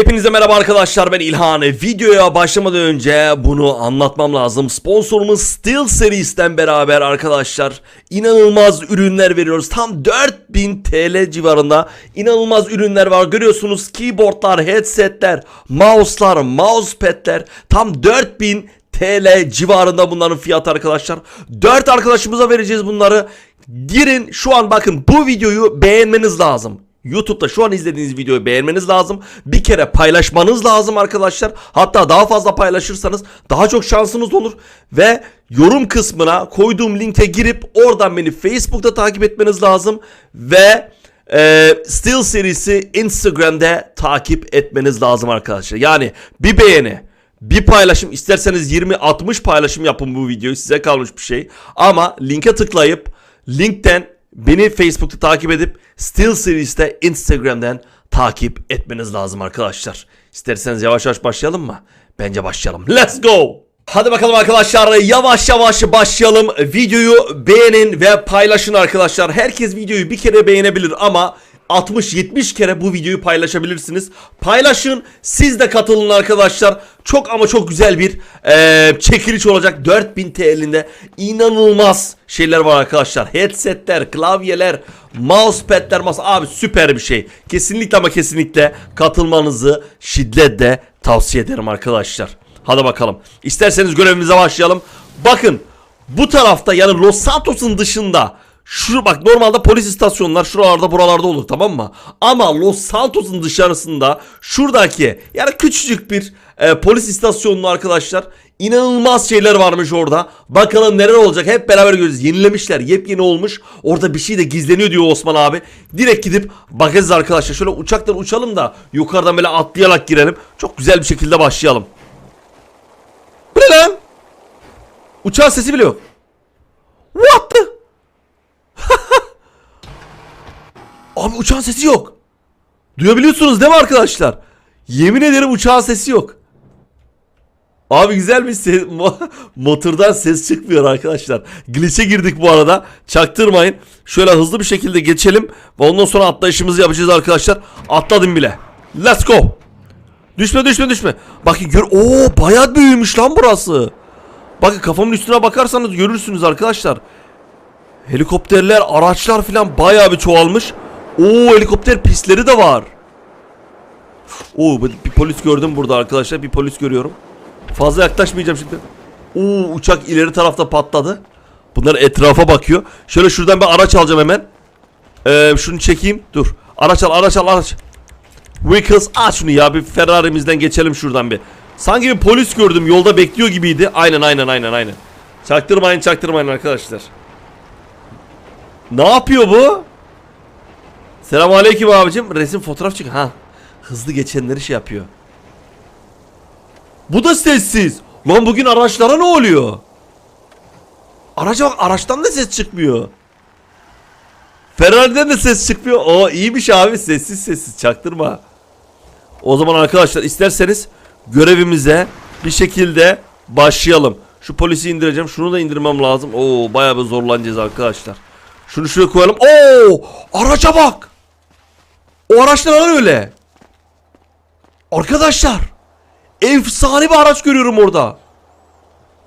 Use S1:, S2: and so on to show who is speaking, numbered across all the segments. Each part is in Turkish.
S1: Hepinize merhaba arkadaşlar ben İlhan. Videoya başlamadan önce bunu anlatmam lazım. Sponsorumuz Steel Series'ten beraber arkadaşlar inanılmaz ürünler veriyoruz. Tam 4000 TL civarında inanılmaz ürünler var. Görüyorsunuz keyboardlar, headsetler, mouse'lar, mousepad'ler tam 4000 TL civarında bunların fiyatı arkadaşlar. 4 arkadaşımıza vereceğiz bunları. Girin şu an bakın bu videoyu beğenmeniz lazım. YouTube'da şu an izlediğiniz videoyu beğenmeniz lazım. Bir kere paylaşmanız lazım arkadaşlar. Hatta daha fazla paylaşırsanız daha çok şansınız olur. Ve yorum kısmına koyduğum linke girip oradan beni Facebook'ta takip etmeniz lazım. Ve e, Steel serisi Instagram'da takip etmeniz lazım arkadaşlar. Yani bir beğeni, bir paylaşım isterseniz 20-60 paylaşım yapın bu videoyu size kalmış bir şey. Ama linke tıklayıp linkten beni Facebook'ta takip edip Steel Series'te Instagram'dan takip etmeniz lazım arkadaşlar. İsterseniz yavaş yavaş başlayalım mı? Bence başlayalım. Let's go! Hadi bakalım arkadaşlar yavaş yavaş başlayalım. Videoyu beğenin ve paylaşın arkadaşlar. Herkes videoyu bir kere beğenebilir ama 60-70 kere bu videoyu paylaşabilirsiniz. Paylaşın siz de katılın arkadaşlar. Çok ama çok güzel bir eee, çekiliş olacak. 4000 TL'inde inanılmaz şeyler var arkadaşlar. Headsetler, klavyeler, mousepad'ler, masa abi süper bir şey. Kesinlikle ama kesinlikle katılmanızı şiddetle tavsiye ederim arkadaşlar. Hadi bakalım. İsterseniz görevimize başlayalım. Bakın bu tarafta yani Los Santos'un dışında şu bak normalde polis istasyonlar şuralarda buralarda olur tamam mı? Ama Los Santos'un dışarısında şuradaki yani küçücük bir e, polis istasyonlu arkadaşlar inanılmaz şeyler varmış orada. Bakalım neler olacak hep beraber göreceğiz. Yenilemişler yepyeni olmuş. Orada bir şey de gizleniyor diyor Osman abi. Direkt gidip bakacağız arkadaşlar. Şöyle uçaktan uçalım da yukarıdan böyle atlayarak girelim. Çok güzel bir şekilde başlayalım. Bu ne lan? Uçağın sesi bile yok. Abi uçağın sesi yok. Duyabiliyorsunuz değil mi arkadaşlar? Yemin ederim uçağın sesi yok. Abi güzel bir ses, mo- motordan ses çıkmıyor arkadaşlar. Glitch'e girdik bu arada. Çaktırmayın. Şöyle hızlı bir şekilde geçelim. Ve ondan sonra atlayışımızı yapacağız arkadaşlar. Atladım bile. Let's go. Düşme düşme düşme. Bakın gör. Oo bayağı büyümüş lan burası. Bakın kafamın üstüne bakarsanız görürsünüz arkadaşlar. Helikopterler, araçlar falan bayağı bir çoğalmış. Oo helikopter pistleri de var. Oo bir polis gördüm burada arkadaşlar. Bir polis görüyorum. Fazla yaklaşmayacağım şimdi. Oo uçak ileri tarafta patladı. Bunlar etrafa bakıyor. Şöyle şuradan bir araç alacağım hemen. Ee, şunu çekeyim. Dur. Araç al, araç al, araç. Vehicles aç şunu ya. Bir Ferrari'mizden geçelim şuradan bir. Sanki bir polis gördüm. Yolda bekliyor gibiydi. Aynen aynen aynen aynen. Çaktırmayın çaktırmayın arkadaşlar. Ne yapıyor bu? Selamünaleyküm abicim. Resim fotoğraf çek. Ha. Hızlı geçenleri şey yapıyor. Bu da sessiz. Lan bugün araçlara ne oluyor? Araca bak araçtan da ses çıkmıyor. Ferrari'den de ses çıkmıyor. O iyiymiş abi sessiz sessiz çaktırma. O zaman arkadaşlar isterseniz görevimize bir şekilde başlayalım. Şu polisi indireceğim. Şunu da indirmem lazım. Oo bayağı bir zorlanacağız arkadaşlar. Şunu şuraya koyalım. Oo araca bak. O araç ne lan öyle? Arkadaşlar. Efsane bir araç görüyorum orada.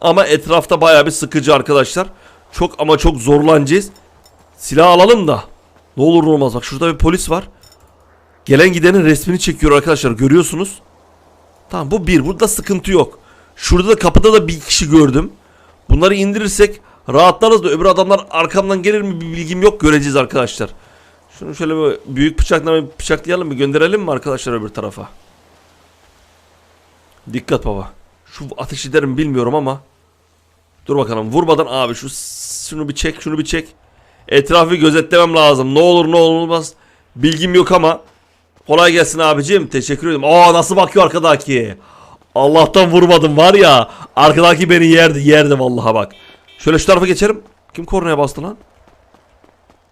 S1: Ama etrafta bayağı bir sıkıcı arkadaşlar. Çok ama çok zorlanacağız. Silah alalım da. Ne olur ne olmaz. Bak şurada bir polis var. Gelen gidenin resmini çekiyor arkadaşlar. Görüyorsunuz. Tamam bu bir. Burada sıkıntı yok. Şurada da kapıda da bir kişi gördüm. Bunları indirirsek rahatlarız da öbür adamlar arkamdan gelir mi bir bilgim yok. Göreceğiz arkadaşlar. Şunu şöyle bir büyük bıçakla bir bıçaklayalım mı? Gönderelim mi arkadaşlar öbür tarafa? Dikkat baba. Şu ateş eder mi bilmiyorum ama. Dur bakalım vurmadan abi şu şunu bir çek şunu bir çek. Etrafı gözetlemem lazım. Ne olur ne olmaz. Bilgim yok ama. Kolay gelsin abicim. Teşekkür ederim. Aa nasıl bakıyor arkadaki. Allah'tan vurmadım var ya. Arkadaki beni yerdi yerdi vallaha bak. Şöyle şu tarafa geçelim. Kim kornaya bastı lan?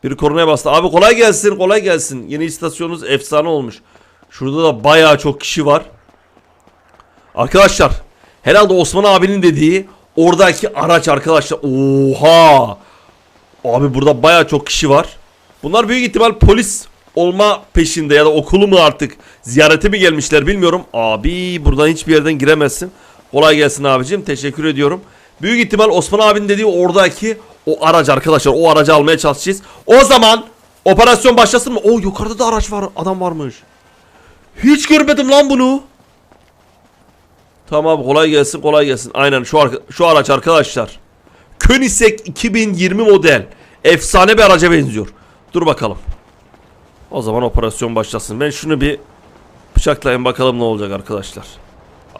S1: Biri kornaya bastı. Abi kolay gelsin kolay gelsin. Yeni istasyonunuz efsane olmuş. Şurada da bayağı çok kişi var. Arkadaşlar herhalde Osman abinin dediği oradaki araç arkadaşlar. Oha. Abi burada baya çok kişi var. Bunlar büyük ihtimal polis olma peşinde ya da okulu mu artık ziyarete mi gelmişler bilmiyorum. Abi buradan hiçbir yerden giremezsin. Kolay gelsin abicim. Teşekkür ediyorum. Büyük ihtimal Osman abinin dediği oradaki o araç arkadaşlar. O aracı almaya çalışacağız. O zaman operasyon başlasın mı? O yukarıda da araç var. Adam varmış. Hiç görmedim lan bunu. Tamam kolay gelsin kolay gelsin. Aynen şu arka- şu araç arkadaşlar. Koenigsegg 2020 model. Efsane bir araca benziyor. Dur bakalım. O zaman operasyon başlasın. Ben şunu bir bıçaklayayım bakalım ne olacak arkadaşlar.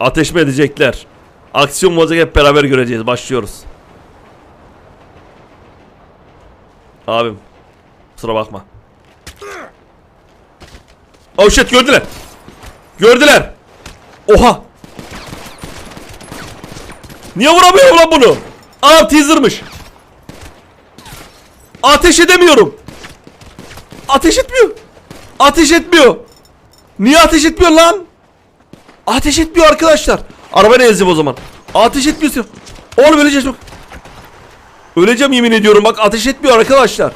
S1: Ateş mi edecekler? Aksiyon olacak hep beraber göreceğiz. Başlıyoruz. Abim. Kusura bakma. Oh shit gördüler. Gördüler. Oha. Niye vuramıyorum lan bunu? Aa teaser'mış. Ateş edemiyorum. Ateş etmiyor. Ateş etmiyor. Niye ateş etmiyor lan? Ateş etmiyor arkadaşlar. Arabayla ezeceğim o zaman. Ateş etmiyorsun. Oğlum öleceğiz bak. Öleceğim yemin ediyorum bak ateş etmiyor arkadaşlar.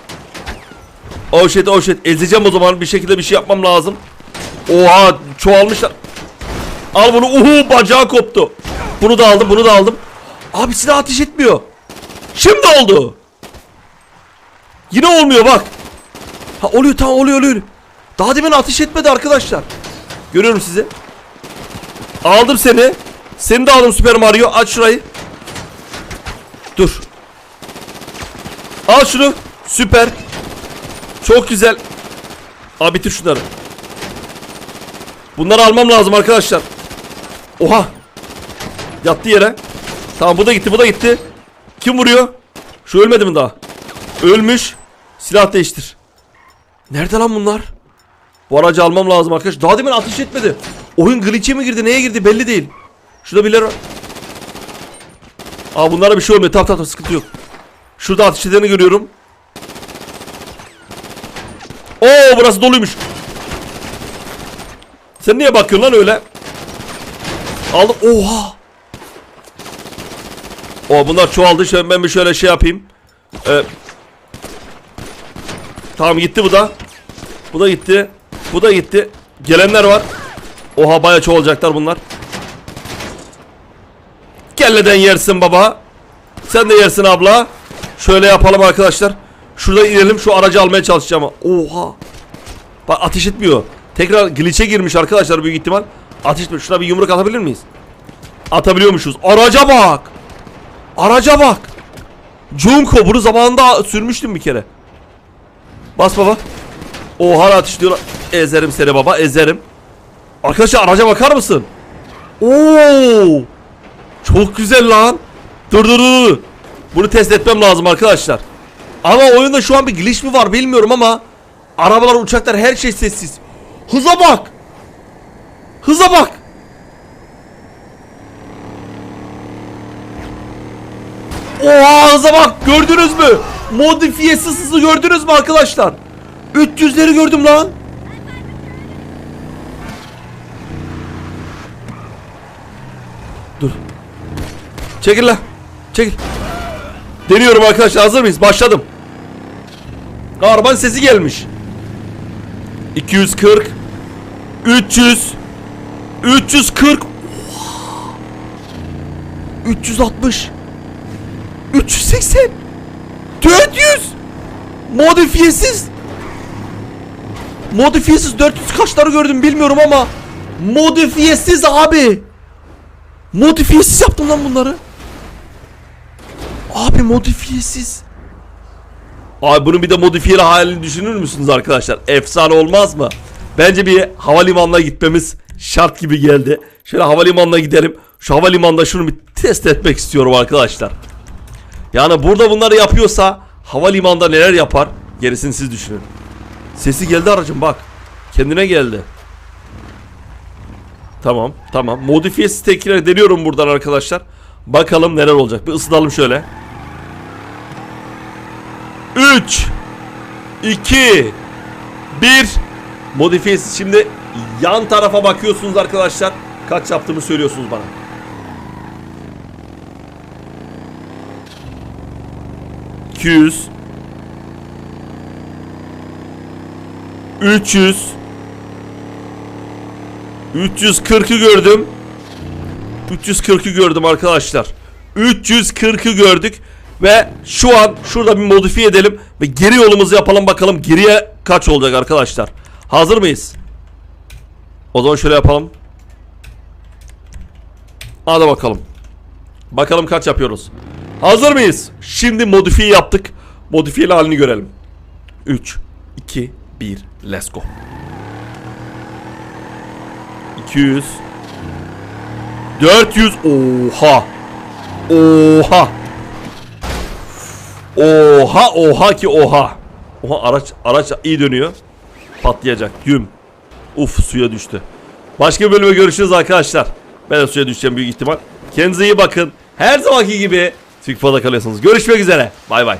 S1: Oh shit oh shit ezeceğim o zaman bir şekilde bir şey yapmam lazım. Oha çoğalmışlar. Al bunu uhu bacağı koptu. Bunu da aldım bunu da aldım. Abi silah ateş etmiyor. Şimdi oldu. Yine olmuyor bak. Ha oluyor tamam oluyor oluyor. Daha demin ateş etmedi arkadaşlar. Görüyorum sizi. Aldım seni. Seni de aldım Süper Mario. Aç şurayı. Dur. Al şunu. Süper. Çok güzel. Abi bitir şunları. Bunları almam lazım arkadaşlar. Oha. Yattı yere. Tamam bu da gitti bu da gitti. Kim vuruyor? Şu ölmedi mi daha? Ölmüş. Silah değiştir. Nerede lan bunlar? Bu aracı almam lazım arkadaş. Daha demin ateş etmedi. Oyun glitch'e mi girdi neye girdi belli değil. Şurada birileri. Aa bunlara bir şey olmuyor. Tamam tamam, sıkıntı yok. Şurada ateş edeni görüyorum. Oo burası doluymuş. Sen niye bakıyorsun lan öyle? Aldım. Oha. O bunlar çoğaldı. Şöyle ben bir şöyle şey yapayım. Ee, tamam gitti bu da. Bu da gitti. Bu da gitti. Gelenler var. Oha baya çoğalacaklar bunlar. Kelleden yersin baba. Sen de yersin abla. Şöyle yapalım arkadaşlar. Şurada inelim şu aracı almaya çalışacağım. Oha. Bak ateş etmiyor. Tekrar glitch'e girmiş arkadaşlar büyük ihtimal. Ateş etmiyor. Şuna bir yumruk atabilir miyiz? Atabiliyormuşuz. Araca bak. Araca bak. Junko bunu zamanında sürmüştüm bir kere. Bas baba. O hala. Ezerim seni baba ezerim. Arkadaşlar araca bakar mısın? Oo! Çok güzel lan. Dur dur dur. Bunu test etmem lazım arkadaşlar. Ama oyunda şu an bir glitch mi var bilmiyorum ama arabalar, uçaklar her şey sessiz. Hıza bak. Hıza bak. Oha hıza bak gördünüz mü? Modifiyesiz hızı gördünüz mü arkadaşlar? 300'leri gördüm lan. Dur. Çekil lan. Çekil. Deniyorum arkadaşlar hazır mıyız? Başladım. Arabanın sesi gelmiş. 240 300 340 Oha! 360 380 400 Modifiyesiz Modifiyesiz 400 kaçları gördüm bilmiyorum ama Modifiyesiz abi Modifiyesiz yaptım lan bunları Abi modifiyesiz Abi bunun bir de modifiyeli halini düşünür müsünüz arkadaşlar? Efsane olmaz mı? Bence bir havalimanına gitmemiz şart gibi geldi. Şöyle havalimanına gidelim. Şu havalimanında şunu bir test etmek istiyorum arkadaşlar. Yani burada bunları yapıyorsa havalimanında neler yapar? Gerisini siz düşünün. Sesi geldi aracım bak. Kendine geldi. Tamam tamam. Modifiyesiz tekrar deniyorum buradan arkadaşlar. Bakalım neler olacak. Bir ısıtalım şöyle. 3 2 1 Modifiyesiz. Şimdi yan tarafa bakıyorsunuz arkadaşlar. Kaç yaptığımı söylüyorsunuz bana. ...200... 300 340'ı gördüm. 340'ı gördüm arkadaşlar. 340'ı gördük ve şu an şurada bir modifiye edelim ve geri yolumuzu yapalım bakalım geriye kaç olacak arkadaşlar. Hazır mıyız? O zaman şöyle yapalım. Hadi bakalım. Bakalım kaç yapıyoruz. Hazır mıyız? Şimdi modifiye yaptık. Modifiyeli halini görelim. 3 2 1 Let's go. 200 400 Oha Oha Oha oha ki oha. Oha araç araç iyi dönüyor. Patlayacak güm Uf suya düştü. Başka bir bölüme görüşürüz arkadaşlar. Ben de suya düşeceğim büyük ihtimal. Kendinize iyi bakın. Her zamanki gibi TÜKFA'da kalıyorsunuz. Görüşmek üzere. Bay bay